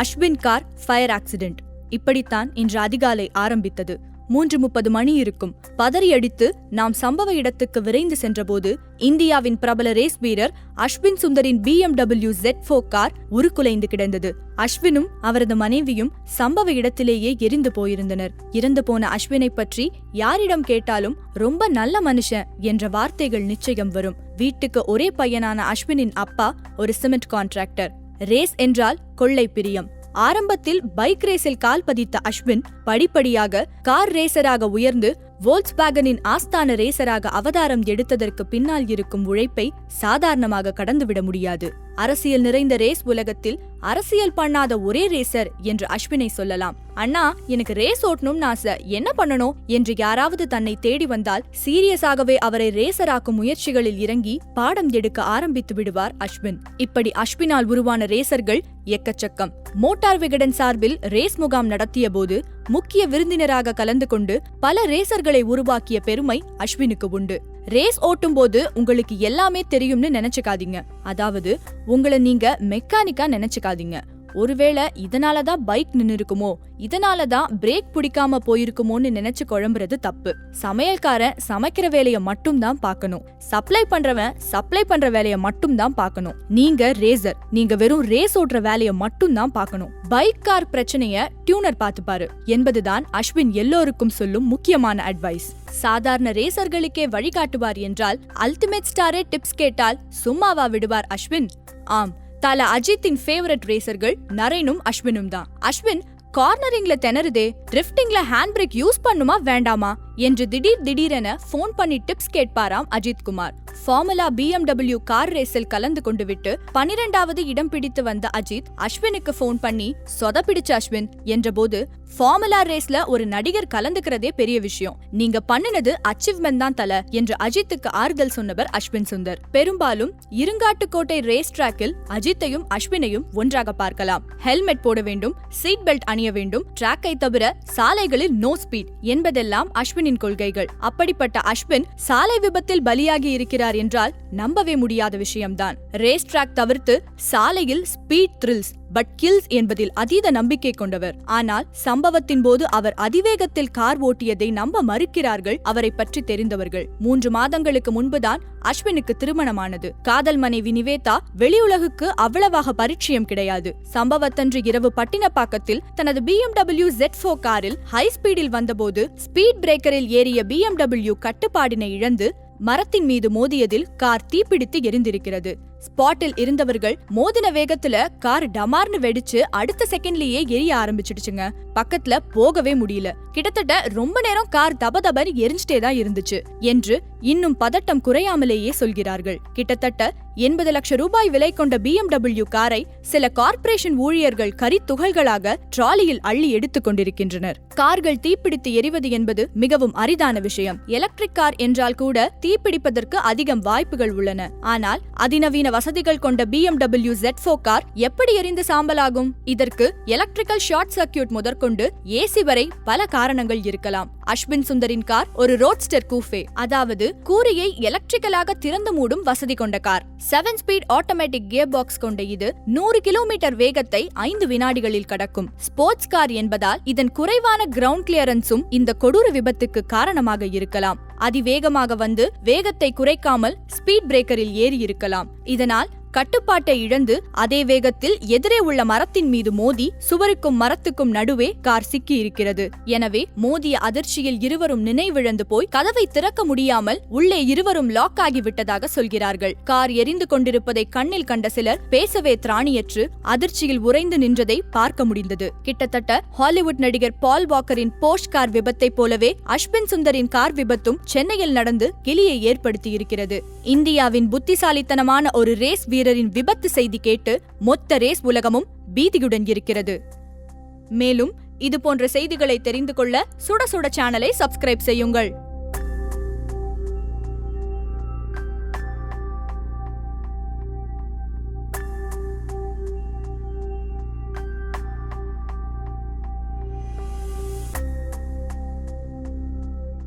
Ashwin car fire accident. இப்படித்தான் இன்று அதிகாலை ஆரம்பித்தது. மூன்று முப்பது மணி இருக்கும். பதறியடித்து நாம் சம்பவ இடத்துக்கு விரைந்து சென்றபோது இந்தியாவின் பிரபல ரேஸ் வீரர் அஸ்வின் சுந்தரின் பிஎம்டபிள்யூ ஜெட் ஃபோ கார் உருக்குலைந்து கிடந்தது. அஸ்வினும் அவரது மனைவியும் சம்பவ இடத்திலேயே எரிந்து போயிருந்தனர். இறந்து போன அஸ்வினை பற்றி யாரிடம் கேட்டாலும் ரொம்ப நல்ல மனுஷன் என்ற வார்த்தைகள் நிச்சயம் வரும். வீட்டுக்கு ஒரே பையனான அஸ்வினின் அப்பா ஒரு சிமெண்ட் கான்ட்ராக்டர் ரேஸ் என்றால் கொள்ளை பிரியம். ஆரம்பத்தில் பைக் ரேஸில் கால் பதித்த அஸ்வின் படிப்படியாக கார் ரேசராக உயர்ந்து வோல்க்ஸ்வேகனின் ஆஸ்தான ரேசராக அவதாரம் எடுத்ததற்கு பின்னால் இருக்கும் உழைப்பை சாதாரணமாக கடந்துவிட முடியாது. அரசியல் நிறைந்த ரேஸ் உலகத்தில் அரசியல் பண்ணாத ஒரே ரேசர் என்று அஸ்வினை சொல்லலாம். அண்ணா எனக்கு ரேஸ் ஓட்டணும்னு ஆசை. என்ன பண்ணணும்? என்று யாராவது தன்னை தேடி வந்தால் சீரியஸாகவே அவரை ரேசராக்கும் முயற்சிகளில் இறங்கி பாடம் எடுக்க ஆரம்பித்து விடுவார் அஸ்வின். இப்படி அஸ்வினால் உருவான ரேசர்கள் எக்கச்சக்கம். மோட்டார் விகடன் சார்பில் ரேஸ் முகாம் நடத்திய போது முக்கிய விருந்தினராக கலந்து கொண்டு பல ரேசர்களை உருவாக்கிய பெருமை அஸ்வினுக்கு உண்டு. ரேஸ் ஓட்டும் போது உங்களுக்கு எல்லாமே தெரியும்னு நினைச்சுக்காதீங்க. அதாவது உங்களை நீங்க மெக்கானிக்கா நினைச்சுக்காதீங்க. ஒருவேளை இதனால தான் பைக் நின்னு இருக்குமோ இதனால தான் பிரேக் பிடிக்காம போயிருக்குமோன்னு நினைச்சு குழம்புறது தப்பு. சமையல்காரன் சமைக்கிற வேலையை மட்டும் தான் பார்க்கணும். சப்ளை பண்றவன் சப்ளை பண்ற வேலையை மட்டும் தான் பார்க்கணும். நீங்க ரேசர் நீங்க வெறும் ரேஸ் ஓட்டுற வேலையை மட்டும் தான் பார்க்கணும். பைக் கார் பிரச்சனைய டியூனர் பார்த்துப்பாரு. என்பதுதான் அஸ்வின் எல்லோருக்கும் சொல்லும் முக்கியமான அட்வைஸ் சாதாரண ரேசர்களுக்கே வழிகாட்டுவார் என்றால் அல்டிமேட் ஸ்டாரே டிப்ஸ் கேட்டால் சும்மாவா விடுவார் அஸ்வின்? ஆம். தல அஜித்தின் ஃபேவரட் ரேசர்கள் நரேனும் அஸ்வினும் தான். அஸ்வின் கார்னரிங்ல திணறுதே ட்ரிஃப்டிங்ல ஹேண்ட் பிரேக் யூஸ் பண்ணுமா வேண்டாமா? என்று திடீர் திடீரென போன் பண்ணி tips கேட்பாராம் Ajith Kumar. Formula BMW car ரேஸில் கலந்து கொண்டு விட்டு பனிரெண்டாவது இடம் பிடித்து வந்த அஜித் அஸ்வினுக்கு போன் பண்ணி சொதப்பிடிச்சு அஸ்வின் என்றபோது ஃபார்முலா ரேஸ்ல ஒரு நடிகர் கலந்துக்கிறதே பெரிய விஷயம். நீங்க பண்ணுனது அச்சீவ்மெண்ட் தான் தல என்று அஜித்துக்கு ஆறுதல் சொன்னவர் அஸ்வின் சுந்தர். பெரும்பாலும் இருங்காட்டுக்கோட்டை ரேஸ் டிராக்கில் அஜித்தையும் அஸ்வினையும் ஒன்றாக பார்க்கலாம். ஹெல்மெட் போட வேண்டும் சீட் பெல்ட் அணிய வேண்டும் டிராக்கை தவிர சாலைகளில் நோ ஸ்பீட் என்பதெல்லாம் அஸ்வினின் கொள்கைகள். அப்படிப்பட்ட அஸ்வின் சாலை விபத்தில் பலியாகி இருக்கிறார் என்றால் நம்பவே முடியாத விஷயம்தான். ரேஸ் ட்ராக் தவிர்த்து சாலையில் ஸ்பீட் த்ரில்ஸ் பட் கில்ஸ் என்பதில் அதீத நம்பிக்கை கொண்டவர். ஆனால் சம்பவத்தின் போது அவர் அதிவேகத்தில் கார் ஓட்டியதை நம்ப மறுக்கிறார்கள் அவரை பற்றி தெரிந்தவர்கள். மூன்று மாதங்களுக்கு முன்புதான் அஸ்வினுக்கு திருமணமானது. காதல் மனைவி நிவேதா வெளியுலகுக்கு அவ்வளவாக பரிச்சயம் கிடையாது. சம்பவத்தன்று இரவு பட்டினப்பாக்கத்தில் தனது பிஎம்டபிள்யூ ஜெட் ஃபோ காரில் ஹை ஸ்பீடில் வந்தபோது ஸ்பீட் பிரேக்கரில் ஏறிய பிஎம்டபிள்யூ கட்டுப்பாடினை இழந்து மரத்தின் மீது மோதியதில் கார் தீப்பிடித்து எரிந்திருக்கிறது. ஸ்பாட்டில் இருந்தவர்கள் மோதின வேகத்துல கார் டமார்னு வெடிச்சு அடுத்த செகண்ட்லயே எரிய ஆரம்பிச்சிடுச்சுங்க. பக்கத்துல போகவே முடியல. கிட்டத்தட்ட ரொம்ப நேரம் கார் தப தபன்னு எரிஞ்சிட்டே தான் இருந்துச்சு என்று இன்னும் பதட்டம் குறையாமலேயே சொல்கிறார்கள். கிட்டத்தட்ட எண்பது லட்சம் ரூபாய் விலை கொண்ட பிஎம்டபிள்யூ காரை சில கார்ப்பரேஷன் ஊழியர்கள் கரித்துகள்களாக டிராலியில் அள்ளி எடுத்துக் கொண்டிருக்கின்றனர். கார்கள் தீப்பிடித்து எரிவது என்பது மிகவும் அரிதான விஷயம். எலக்ட்ரிக் கார் என்றால் கூட தீப்பிடிப்பதற்கு அதிகம் வாய்ப்புகள் உள்ளன. ஆனால் அதிநவீன வசதிகள் கொண்ட பிஎம்டபிள்யூ ஜெட் ஃபோ கார் எப்படி எரிந்து சாம்பலாகும்? இதற்கு எலக்ட்ரிக்கல் ஷார்ட் சர்க்கியூட் முதற்கொண்டு ஏசி வரை பல காரணங்கள் இருக்கலாம். அஷ்வின் சுந்தரின் கார் ஒரு ரோட்ஸ்டர் கூஃபே அதாவது கூரையை எலக்ட்ரிக்கலாக திறந்து மூடும் வசதி கொண்ட car. Seven speed automatic gear box கொண்ட இது நூறு கிலோமீட்டர் வேகத்தை ஐந்து வினாடிகளில் கடக்கும். ஸ்போர்ட்ஸ் கார் என்பதால் இதன் குறைவான கிரவுண்ட் கிளியரன்ஸும் இந்த கொடூர விபத்துக்கு காரணமாக இருக்கலாம். அதிவேகமாக வந்து வேகத்தை குறைக்காமல் ஸ்பீட் பிரேக்கரில் ஏறி இருக்கலாம் இதனால் கட்டுப்பாட்டை இழந்து அதே வேகத்தில் எதிரே உள்ள மரத்தின் மீது மோதி சுவருக்கும் மரத்துக்கும் நடுவே கார் சிக்கி இருக்கிறது எனவே மோதிய அதிர்ச்சியில் இருவரும் நினைவிழந்து போய் கதவை திறக்க முடியாமல் உள்ளே இருவரும் லாக் ஆகிவிட்டதாக சொல்கிறார்கள். கார் எரிந்து கொண்டிருப்பதை கண்ணில் கண்ட சிலர் பேசவே திராணியற்று அதிர்ச்சியில் உறைந்து நின்றதை பார்க்க முடிந்தது. கிட்டத்தட்ட ஹாலிவுட் நடிகர் பால் வாக்கரின் போஷ் கார் விபத்தை போலவே அஷ்பின் சுந்தரின் கார் விபத்தும் சென்னையில் நடந்து கிளியை ஏற்படுத்தியிருக்கிறது. இந்தியாவின் புத்திசாலித்தனமான ஒரு ரேஸ் வீரரின் விபத்து செய்தி கேட்டு மொத்த ரேஸ் உலகமும் பீதியுடன் இருக்கிறது. மேலும் இது போன்ற செய்திகளை தெரிந்து கொள்ள சுட சுட சேனலை சப்ஸ்கிரைப் செய்யுங்கள்.